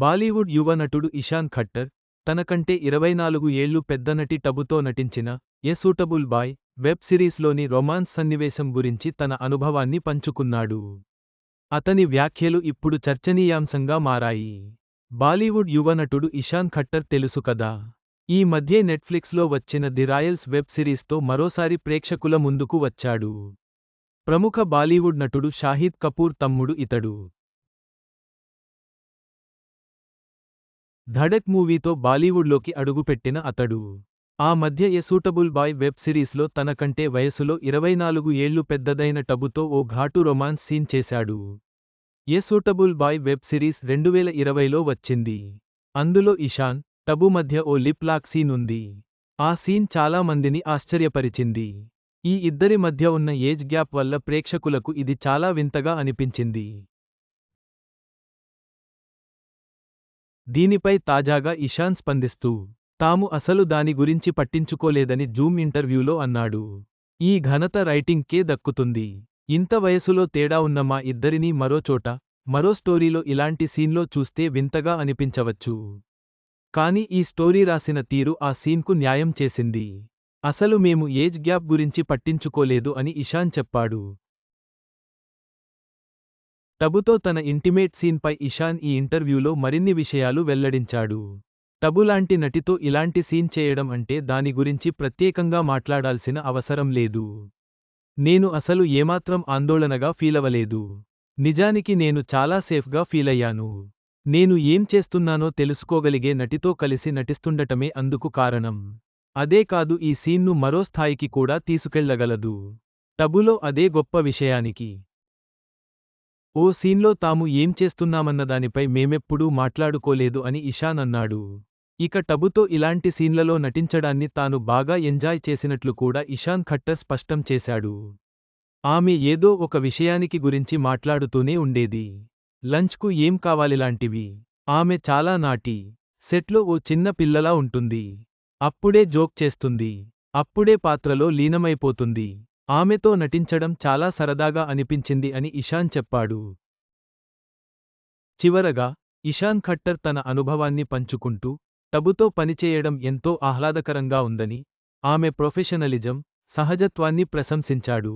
బాలీవుడ్ యువ నటుడు ఇషాన్ ఖట్టర్ తనకంటే ఇరవై నాలుగు ఏళ్ళు పెద్ద నటి టబుతో నటించిన ఎ సూటబుల్ బాయ్ వెబ్ సిరీస్లోని రొమాన్స్ సన్నివేశం గురించి తన అనుభవాన్ని పంచుకున్నాడు. అతని వ్యాఖ్యలు ఇప్పుడు చర్చనీయాంశంగా మారాయి. బాలీవుడ్ యువ నటుడు ఇషాన్ ఖట్టర్ తెలుసు కదా. ఈ మధ్యే నెట్ఫ్లిక్స్లో వచ్చిన ది రాయల్స్ వెబ్ సిరీస్తో మరోసారి ప్రేక్షకుల ముందుకు వచ్చాడు. ప్రముఖ బాలీవుడ్ నటుడు షాహిద్ కపూర్ తమ్ముడు ఇతడు. ధడక్ మూవీతో బాలీవుడ్లోకి అడుగుపెట్టిన అతడు. ఆ మధ్య ఎ సూటబుల్ బాయ్ వెబ్ సిరీస్లో తనకంటే వయసులో ఇరవై నాలుగు ఏళ్ళు పెద్దదైన టబుతో ఓ ఘాటు రొమాన్స్ సీన్ చేశాడు. A suitable boy web series రెండువేల ఇరవైలో వచ్చింది. అందులో ఇషాన్ టబు మధ్య ఓ లిప్ లాక్ సీన్ ఉంది. ఆ సీన్ చాలా మందిని ఆశ్చర్యపరిచింది. ఈ ఇద్దరి మధ్య ఉన్న ఏజ్ గ్యాప్ వల్ల ప్రేక్షకులకు ఇది చాలా వింతగా అనిపించింది. దీనిపై తాజాగా ఇషాన్ స్పందిస్తూ తాము అసలు దాని గురించి పట్టించుకోలేదని జూమ్ ఇంటర్వ్యూలో అన్నాడు. ఈ ఘనత రైటింగ్కే దక్కుతుంది. ఇంత వయసులో తేడా ఉన్న మా ఇద్దరినీ మరోచోట మరో స్టోరీలో ఇలాంటి సీన్లో చూస్తే వింతగా అనిపించవచ్చు. కాని ఈ స్టోరీ రాసిన తీరు ఆ సీన్కు న్యాయం చేసింది. అసలు మేము ఏజ్ గ్యాప్ గురించి పట్టించుకోలేదు అని ఇషాన్ చెప్పాడు. టబుతో తన ఇంటిమేట్ సీన్పై ఇషాన్ ఈ ఇంటర్వ్యూలో మరిన్ని విషయాలు వెల్లడించాడు. టబులాంటి నటితో ఇలాంటి సీన్ చేయడం అంటే దాని గురించి ప్రత్యేకంగా మాట్లాడాల్సిన అవసరం లేదు. నేను అసలు ఏమాత్రం ఆందోళనగా ఫీలవలేదు. నిజానికి నేను చాలా సేఫ్గా ఫీలయ్యాను. నేను ఏం చేస్తున్నానో తెలుసుకోగలిగే నటితో కలిసి నటిస్తుండటమే అందుకు కారణం. అదే కాదు ఈ సీన్ను మరో స్థాయికి కూడా తీసుకెళ్ళగలదు. టబులో అదే గొప్ప విషయానికి. ఓ సీన్లో తాము ఏం చేస్తున్నామన్నదానిపై మేమెప్పుడూ మాట్లాడుకోలేదు అని ఇషాన్ అన్నాడు. ఇక టబుతో ఇలాంటి సీన్లలో నటించడాన్ని తాను బాగా ఎంజాయ్ చేసినట్లు కూడా ఇషాన్ ఖట్టర్ స్పష్టం చేశాడు. ఆమె ఏదో ఒక విషయానికి గురించి మాట్లాడుతూనే ఉండేది. లంచ్కు ఏం కావాలిలాంటివి ఆమె చాలా నాటి. సెట్లో ఓ చిన్న పిల్లలా ఉంటుంది. అప్పుడే జోక్ చేస్తుంది. అప్పుడే పాత్రలో లీనమైపోతుంది. ఆమెతో నటించడం చాలా సరదాగా అనిపించింది అని ఇషాన్ చెప్పాడు. చివరగా ఇషాన్ ఖట్టర్ తన అనుభవాన్ని పంచుకుంటూ టబుతో పనిచేయడం ఎంతో ఆహ్లాదకరంగా ఉందని ఆమె ప్రొఫెషనలిజం సహజత్వాన్ని ప్రశంసించాడు.